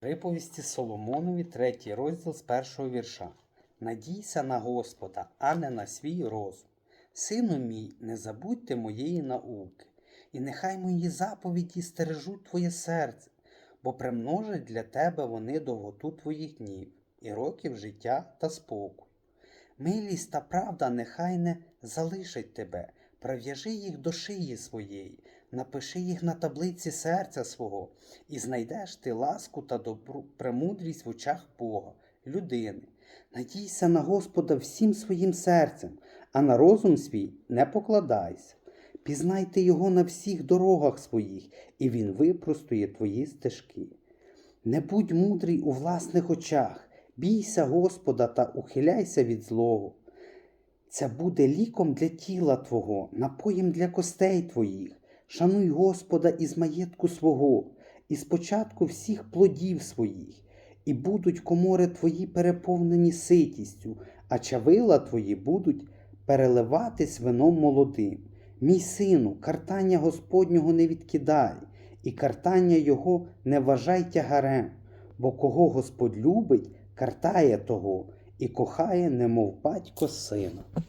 Приповісті Соломонові, третій розділ з першого вірша. Надійся на Господа, а не на свій розум. Сину мій, не забудьте моєї науки, і нехай мої заповіді стережуть твоє серце, бо примножать для тебе вони довготу твоїх днів, і років життя та спокою. Милість та правда нехай не залишать тебе, прив'яжи їх до шиї своєї, напиши їх на таблиці серця свого, і знайдеш ти ласку та добру премудрість в очах Бога, людини. Надійся на Господа всім своїм серцем, а на розум свій не покладайся. Пізнайте його на всіх дорогах своїх, і він випростує твої стежки. Не будь мудрий у власних очах, бійся Господа та ухиляйся від злого. Це буде ліком для тіла Твого, напоєм для костей Твоїх. Шануй Господа із маєтку свого, і спочатку всіх плодів своїх, і будуть комори Твої переповнені ситістю, а чавила Твої будуть переливатись вином молодим. Мій сину, картання Господнього не відкидай, і картання Його не вважай тягарем, бо кого Господь любить, картає того, і кохає, немов батько сина.